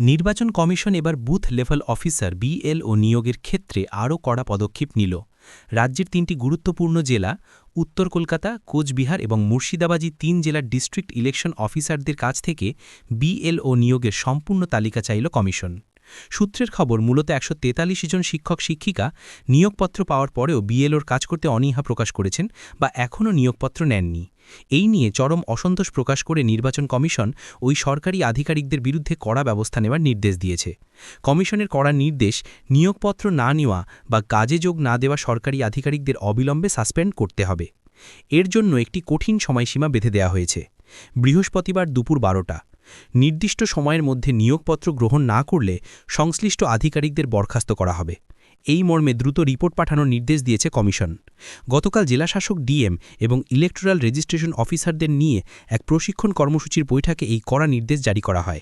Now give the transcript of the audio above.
নির্বাচন কমিশন এবার booth level officer, B L O নিয়োগের ক্ষেত্রে আরও কড়া পদক্ষেপ নিল। রাজ্যের তিনটি গুরুত্বপূর্ণ জেলা, উত্তর কলকাতা, কোচবিহার এবং মুর্শিদাবাদী তিন জেলার ডিস্ট্রিক্ট ইলেকশন অফিসারদের কাছ থেকে বিএল ও নিয়োগের সম্পূর্ণ তালিকা চাইল কমিশন। সূত্রের খবর, মূলত একশো তেতাল্লিশ জন শিক্ষক শিক্ষিকা নিয়োগপত্র পাওয়ার পরেও বিএলওর কাজ করতে অনীহা প্রকাশ করেছেন বা এখনও নিয়োগপত্র নেননি। এই নিয়ে চরম অসন্তোষ প্রকাশ করে নির্বাচন কমিশন ওই সরকারি আধিকারিকদের বিরুদ্ধে কড়া ব্যবস্থা নেওয়ার নির্দেশ দিয়েছে। কমিশনের কড়া নির্দেশ, নিয়োগপত্র না নেওয়া বা কাজে যোগ না দেওয়া সরকারি আধিকারিকদের অবিলম্বে সাসপেন্ড করতে হবে। এর জন্য একটি কঠিন সময়সীমা বেঁধে দেওয়া হয়েছে। বৃহস্পতিবার দুপুর বারোটা। নির্দিষ্ট সময়ের মধ্যে নিয়োগপত্র গ্রহণ না করলে সংশ্লিষ্ট আধিকারিকদের বরখাস্ত করা হবে। এই মর্মে দ্রুত রিপোর্ট পাঠানোর নির্দেশ দিয়েছে কমিশন। গতকাল জেলাশাসক ডিএম এবং ইলেকট্রাল রেজিস্ট্রেশন অফিসারদের নিয়ে এক প্রশিক্ষণ কর্মসূচির বৈঠকে এই কড়া নির্দেশ জারি করা হয়।